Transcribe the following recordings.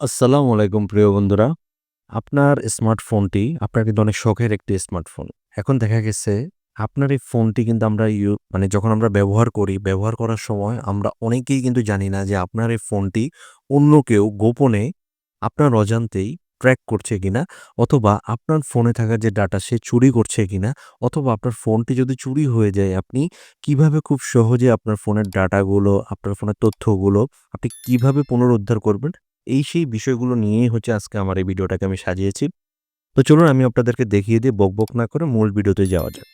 আসসালামু আলাইকুম প্রিয় বন্ধুরা। আপনার স্মার্টফোনটি আপনার কিন্তু অনেক শখের একটি স্মার্টফোন। এখন দেখা গেছে আপনার এই ফোনটি কিন্তু আমরা ইউ মানে যখন আমরা ব্যবহার করি, ব্যবহার করার সময় আমরা অনেকেই কিন্তু জানি না যে আপনার এই ফোনটি অন্য কেউ গোপনে আপনার অজান্তেই ট্র্যাক করছে কিনা অথবা আপনার ফোনে থাকা যে ডাটা সে চুরি করছে কিনা অথবা আপনার ফোনটি যদি চুরি হয়ে যায় আপনি কীভাবে খুব সহজে আপনার ফোনের ডাটাগুলো, আপনার ফোনের তথ্যগুলো আপনি কীভাবে পুনরুদ্ধার করবেন এই সেই বিষয়গুলো নিয়েই হচ্ছে আজকে আমার এই ভিডিওটাকে আমি সাজিয়েছি। তো চলুন আমি আপনাদেরকে দেখিয়ে দিই বকবক না করে মূল ভিডিওতে যাওয়া যাক।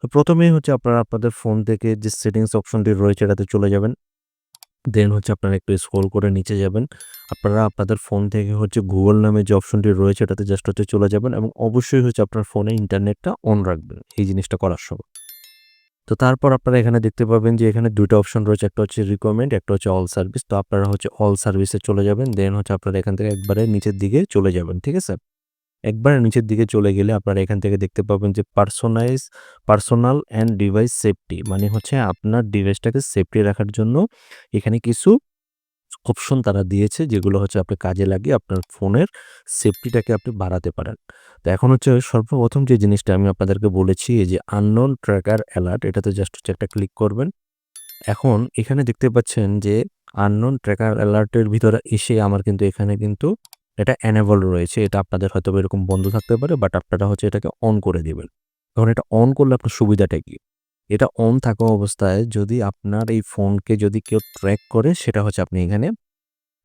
তো প্রথমেই হচ্ছে আপনারা আপনাদের ফোন থেকে যে সেটিংস অপশনটি রয়েছে এটাতে চলে যাবেন। দেন হচ্ছে আপনারা একটু স্ক্রল করে নিচে যাবেন। আপনারা আপনাদের ফোন থেকে হচ্ছে গুগল নামে যে অপশনটি রয়েছে এটাতে জাস্ট হচ্ছে চলে যাবেন এবং অবশ্যই হচ্ছে আপনার ফোনে ইন্টারনেটটা অন রাখবেন এই জিনিসটা করার সময়। তো তারপর আপনারা এখানে দেখতে পাবেন যে এখানে দুটো অপশন রয়েছে। একটা হচ্ছে রিকমেন্ড, একটা হচ্ছে অল সার্ভিস। তো আপনারা হচ্ছে অল সার্ভিসে চলে যাবেন। দেন হচ্ছে আপনারা এখান থেকে একবারে নিচের দিকে চলে যাবেন। ঠিক আছে? একবারে নিচের দিকে চলে গেলে আপনারা এখান থেকে দেখতে পাবেন যে personalise personal and device safety মানে হচ্ছে আপনার ডিভাইসটাকে সেফটি রাখার জন্য এখানে কিছু অপশন তারা দিয়েছে, যেগুলো হচ্ছে আপনি কাজে লাগিয়ে আপনার ফোনের সেফটিটাকে আপনি বাড়াতে পারেন। তো এখন হচ্ছে সর্বপ্রথম যে জিনিসটা আমি আপনাদেরকে বলেছি, এই যে আননোন ট্র্যাকার অ্যালার্ট এটাতে জাস্ট হচ্ছে একটা ক্লিক করবেন। এখন এখানে দেখতে পাচ্ছেন যে আননোন ট্র্যাকার অ্যালার্টের ভিতরে এসে আমার কিন্তু এখানে কিন্তু এটা এনেবল রয়েছে। এটা আপনাদের হয়তোবা এরকম বন্ধ থাকতে পারে বাট আপনারা হচ্ছে এটাকে অন করে দেবেন এখন এটা অন করলে আপনার সুবিধাটা কি? এটা অন থাকা অবস্থায় যদি আপনার এই ফোনকে যদি কেউ ট্র্যাক করে, সেটা হচ্ছে আপনি এখানে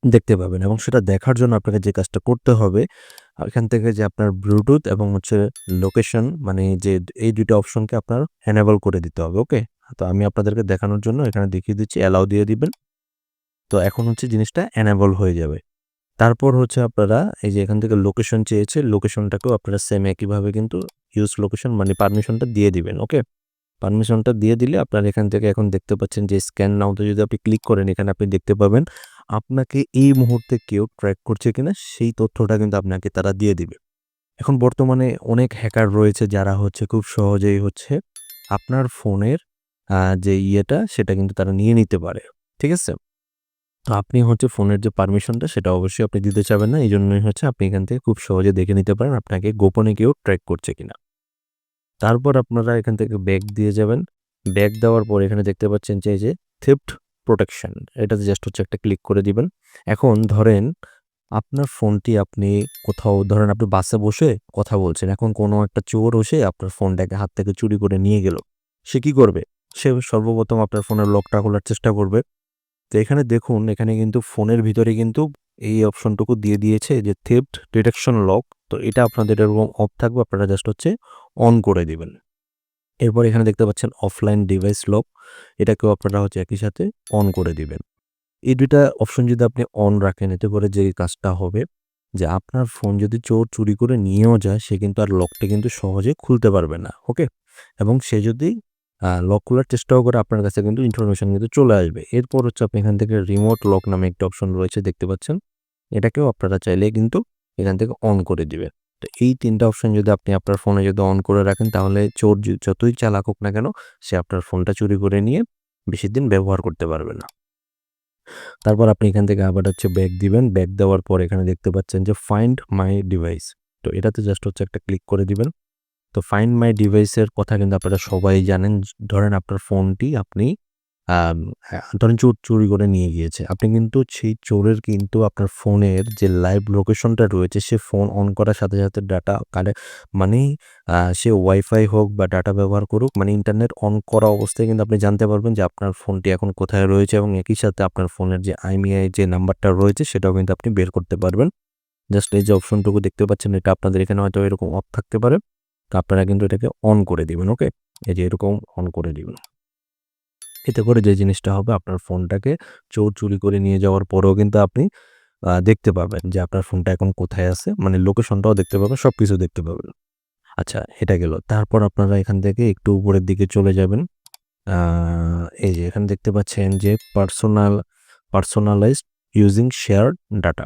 দেখতে পাবেন এবং সেটা দেখার জন্য আপনাকে যে কাজটা করতে হবে, এখান থেকে যে আপনার ব্লুটুথ এবং হচ্ছে লোকেশন মানে যে এই ২ টা অপশনকে আপনার এনেবল করে দিতে হবে। ওকে? তো আমি আপনাদেরকে দেখানোর জন্য এখানে দেখিয়ে দিচ্ছি অ্যালাউ দিয়ে দিবেন। তো এখন হচ্ছে জিনিসটা এনেবল হয়ে যাবে। তারপর হচ্ছে আপনারা এই যে এখান থেকে লোকেশন চেয়েছে লোকেশনটাকেও আপনারা সেম একইভাবে কিন্তু ইউজ লোকেশন মানে পারমিশনটা দিয়ে দিবেন। ওকে? পারমিশনটা দিয়ে দিলে আপনার এখান থেকে এখন দেখতে পাচ্ছেন যে স্ক্যান নাওতে যদি আপনি ক্লিক করেন, এখানে আপনি দেখতে পাবেন আপনাকে এই মুহূর্তে কেউ ট্র্যাক করছে কিনা, সেই তথ্যটা কিন্তু আপনাকে তারা দিয়ে দিবে। এখন বর্তমানে অনেক হ্যাকার রয়েছে যারা হচ্ছে খুব সহজেই হচ্ছে আপনার ফোনের যে ইয়েটা, সেটা কিন্তু তারা নিয়ে নিতে পারে। ঠিক আছে? তো আপনি হচ্ছে ফোনের যে পারমিশনটা সেটা অবশ্যই আপনি দিতে চাবেন না। এই জন্যই হচ্ছে আপনি এখান থেকে খুব সহজে দেখে নিতে পারেন আপনাকে গোপনে কেউ ট্র্যাক করছে কিনা। তারপর আপনারা এখান থেকে ব্যাক দিয়ে যাবেন। ব্যাক দেওয়ার পর এখানে দেখতে পাচ্ছেন যে যে থেফট প্রোটেকশন এটাতে জাস্ট হচ্ছে একটা ক্লিক করে দিবেন। এখন ধরেন আপনার ফোনটি আপনি কোথাও, ধরেন আপনি বাসে বসে কথা বলছেন। এখন কোনো একটা চোর এসে আপনার ফোনটাকে হাত থেকে চুরি করে নিয়ে গেল। সে কি করবে? সে সর্বপ্রথম আপনার ফোনের লকটা খোলার চেষ্টা করবে। তো এখানে দেখুন, এখানে কিন্তু ফোনের ভিতরে কিন্তু এই অপশনটুকু দিয়ে দিয়েছে যে থেফট ডিটেকশন লক। তো এটা আপনাদের এরকম অফ থাকবে, আপনারা জাস্ট হচ্ছে অন করে দিবেন। এরপর এখানে দেখতে পাচ্ছেন অফলাইন ডিভাইস লক এটাকেও আপনারা হচ্ছে একই সাথে অন করে দিবেন। এই ২ টা অপশন যদি আপনি অন রাখেন, এতে করে যে কাজটা হবে, যে আপনার ফোন যদি চোর চুরি করে নিয়েও যায়, সে কিন্তু আর লকটা কিন্তু সহজে খুলতে পারবে না। ওকে? এবং সে যদি লক খোলার চেষ্টাও করে, আপনার কাছে কিন্তু ইনফরমেশন কিন্তু চলে আসবে। এরপর হচ্ছে আপনি এখান থেকে রিমোট লক নামে একটা অপশন রয়েছে, দেখতে পাচ্ছেন। এটাকেও আপনারা চাইলে কিন্তু এখান থেকে অন করে দিবেন। তো এই ৩ টা অপশন যদি আপনি আপনার ফোনে যদি অন করে রাখেন, তাহলে চোর যতই চালাক হোক না কেন, সে আপনার ফোনটা চুরি করে নিয়ে বেশি দিন ব্যবহার করতে পারবে না। তারপর আপনি এখান থেকে আবার হচ্ছে ব্যাগ দিবেন। ব্যাগ দেওয়ার পর এখানে দেখতে পাচ্ছেন যে ফাইন্ড মাই ডিভাইস। তো এটাতে জাস্ট হচ্ছে একটা ক্লিক করে দিবেন। তো ফাইন্ড মাই ডিভাইসের কথা কিন্তু আপনারা সবাই জানেন। ধরেন আপনার ফোনটি আপনি ধরেন চোর চুরি করে নিয়ে গিয়েছে। আপনি কিন্তু সেই চোরের কিন্তু আপনার ফোনের যে লাইভ লোকেশনটা রয়েছে সে ফোন অন করার সাথে, সাথে ডাটা কানে মানে সে ওয়াইফাই হোক বা ডাটা ব্যবহার করুক মানে ইন্টারনেট অন করা অবস্থায় কিন্তু আপনি জানতে পারবেন যে আপনার ফোনটি এখন কোথায় রয়েছে এবং একই সাথে আপনার ফোনের যে আইমিআই যে নাম্বারটা রয়েছে সেটাও কিন্তু আপনি বের করতে পারবেন। জাস্ট এই যে অপশনটুকু দেখতে পাচ্ছেন এটা আপনাদের এখানে হয়তো এরকম অফ থাকতে পারে। তো আপনারা কিন্তু এটাকে অন করে দিবেন। ওকে? এই যে এরকম অন করে দিবেন। এতে করে যে জিনিসটা হবে আপনার ফোনটাকে চোর চুরি করে নিয়ে যাওয়ার পরেও কিন্তু আপনি দেখতে পাবেন যে আপনার ফোনটা এখন কোথায় আছে। মানে লোকেশনটাও দেখতে পাবেন, সব কিছু দেখতে পাবেন। আচ্ছা এটা গেল। তারপর আপনারা এখান থেকে একটু উপরের দিকে চলে যাবেন। এই যে এখানে দেখতে পাচ্ছেন যে personal personalised using shared data.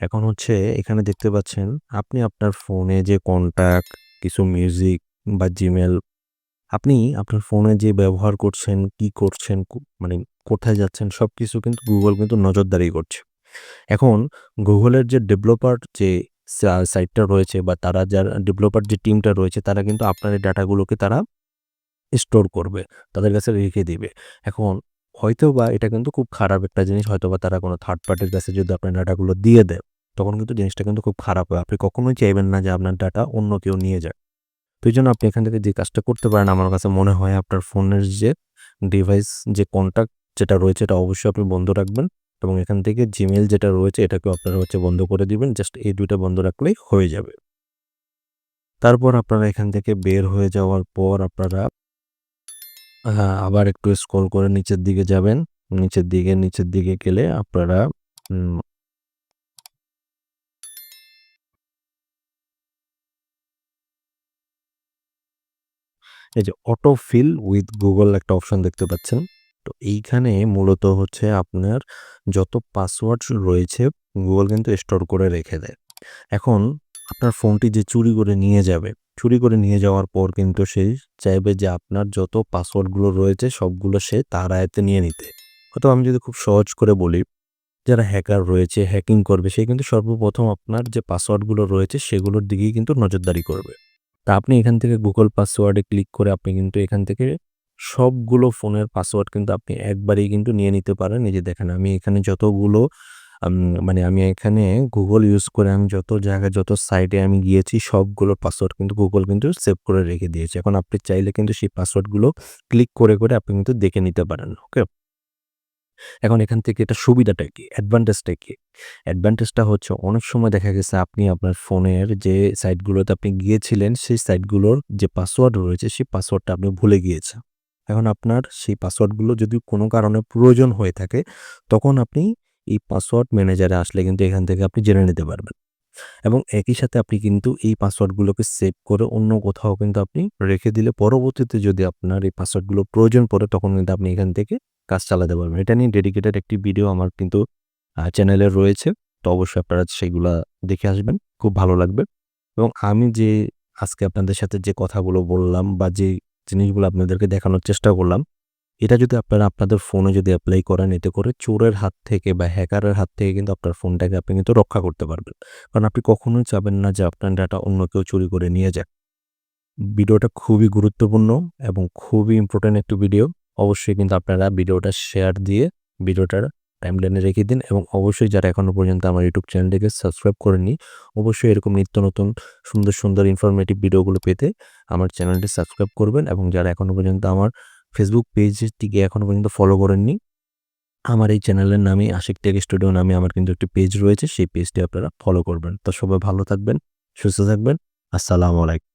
এখন হচ্ছে এখানে দেখতে পাচ্ছেন আপনি আপনার ফোনে যে কন্ট্যাক্ট কিছু মিউজিক বা জিমেইল আপনি আপনার ফোনে যে ব্যবহার করছেন, কি করছেন, মানে কোথায় যাচ্ছেন সব কিছু কিন্তু গুগল কিন্তু নজরদারি করছে। এখন গুগলের যে ডেভেলপার যে সাইটটা রয়েছে বা তারা যারা ডেভেলপার যে টিমটা রয়েছে তারা কিন্তু আপনার এই ডাটাগুলোকে তারা স্টোর করবে। তাদের কাছে রেখে দিবে। এখন হয়তো বা এটা কিন্তু খুব খারাপ একটা জিনিস। হয়তো বা তারা কোনো থার্ড পার্টির কাছে যদি আপনার ডাটাগুলো দিয়ে দেয়, তখন কিন্তু জিনিসটা কিন্তু খুব খারাপ হয়। আপনি কখনোই চাইবেন না যে আপনার ডাটা অন্য কেউ নিয়ে যাক। তো এই জন্য আপনি এখান থেকে যে কাজটা করতে পারেন আমার কাছে মনে হয় আপনার ফোনের যে ডিভাইস যে কনট্যাক্ট যেটা রয়েছে এটা অবশ্যই আপনি বন্ধ রাখবেন এবং এখান থেকে জিমেল যেটা রয়েছে এটাকেও আপনারা হচ্ছে বন্ধ করে দিবেন। জাস্ট এই ২ টা বন্ধ রাখলেই হয়ে যাবে। তারপর আপনারা এখান থেকে বের হয়ে যাওয়ার পর আপনারা আবার একটু স্ক্রল করে নিচের দিকে যাবেন। নিচের দিকে, নিচের দিকে গেলে আপনারা এই যে অটো ফিল উইথ গুগল একটা অপশন দেখতে পাচ্ছেন। তো এইখানে মূলত হচ্ছে আপনার যত পাসওয়ার্ড রয়েছে গুগল কিন্তু স্টোর করে রেখে দেয়। এখন আপনার ফোনটি যে চুরি করে নিয়ে যাবে, চুরি করে নিয়ে যাওয়ার পর কিন্তু সে চাইবে যে আপনার যত পাসওয়ার্ডগুলো রয়েছে সবগুলো সে তার আয়ত্তে নিয়ে নিতে। হয়তো আমি যদি খুব সহজ করে বলি, যারা হ্যাকার রয়েছে, হ্যাকিং করবে সে কিন্তু সর্বপ্রথম আপনার যে পাসওয়ার্ডগুলো রয়েছে সেগুলোর দিকেই কিন্তু নজরদারি করবে। তা আপনি এখান থেকে গুগল পাসওয়ার্ডে ক্লিক করে আপনি কিন্তু এখান থেকে সবগুলো ফোনের পাসওয়ার্ড কিন্তু আপনি একবারেই কিন্তু নিয়ে নিতে পারেন। এই যে দেখেন আমি এখানে যতগুলো মানে আমি এখানে গুগল ইউজ করে আমি যত জায়গায় যত সাইটে আমি গিয়েছি সবগুলোর পাসওয়ার্ড কিন্তু গুগল কিন্তু সেভ করে রেখে দিয়েছে। এখন আপনি চাইলে কিন্তু সেই পাসওয়ার্ডগুলো ক্লিক করে, করে আপনি কিন্তু দেখে নিতে পারেন। ওকে? এখন এখান থেকে এটা সুবিধাটা কি? অ্যাডভান্টেজটা কি? অ্যাডভান্টেজটা হচ্ছে অনেক সময় দেখা গেছে আপনি আপনার ফোনের যে সাইটগুলোতে আপনি গিয়েছিলেন, সেই সাইটগুলোর যে পাসওয়ার্ড রয়েছে, সেই পাসওয়ার্ডটা আপনি ভুলে গিয়েছেন। এখন আপনার সেই পাসওয়ার্ডগুলো যদি কোনো কারণে প্রয়োজন হয়ে থাকে, তখন আপনি এই পাসওয়ার্ড ম্যানেজারে আসলে কিন্তু এখান থেকে আপনি জেনে নিতে পারবেন। এবং একই সাথে আপনি কিন্তু এই পাসওয়ার্ডগুলোকে সেভ করে অন্য কোথাও কিন্তু আপনি রেখে দিলে পরবর্তীতে যদি আপনার এই পাসওয়ার্ডগুলো প্রয়োজন পড়ে, তখন কিন্তু আপনি এখান থেকে কাজ চালাতে পারবেন। এটা নিয়ে ডেডিকেটেড একটি ভিডিও আমার কিন্তু চ্যানেলে রয়েছে। তো অবশ্যই আপনারা সেগুলা দেখে আসবেন। খুব ভালো লাগবে। এবং আমি যে আজকে আপনাদের সাথে যে কথাগুলো বললাম বা যে জিনিসগুলো আপনাদেরকে দেখানোর চেষ্টা করলাম, এটা যদি আপনারা আপনাদের ফোনে যদি অ্যাপ্লাই করেন এতে করে চোরের হাত থেকে বা হ্যাকারের হাত থেকে কিন্তু আপনার ফোনটাকে আপনি কিন্তু রক্ষা করতে পারবেন। কারণ আপনি কখনোই চাবেন না যে আপনার ডাটা অন্য কেউ চুরি করে নিয়ে যাক। ভিডিওটা খুবই গুরুত্বপূর্ণ এবং খুবই ইম্পোর্টেন্ট একটি ভিডিও। অবশ্যই কিন্তু আপনারা ভিডিওটা শেয়ার দিয়ে ভিডিওটার টাইমলাইনে রেখে দিন এবং অবশ্যই যারা এখনও পর্যন্ত আমার ইউটিউব চ্যানেলটিকে সাবস্ক্রাইব করেননি, অবশ্যই এরকম নিত্য নতুন সুন্দর, সুন্দর ইনফরমেটিভ ভিডিওগুলো পেতে আমার চ্যানেলটি সাবস্ক্রাইব করবেন এবং যারা এখনও পর্যন্ত আমার ফেসবুক পেজটিকে এখনও পর্যন্ত ফলো করেননি, আমার এই চ্যানেলের নামে আশিক টেক স্টুডিও নামে আমার কিন্তু একটি পেজ রয়েছে। সেই পেজটি আপনারা ফলো করবেন। তো সবাই ভালো থাকবেন, সুস্থ থাকবেন। আসসালামু আলাইকুম।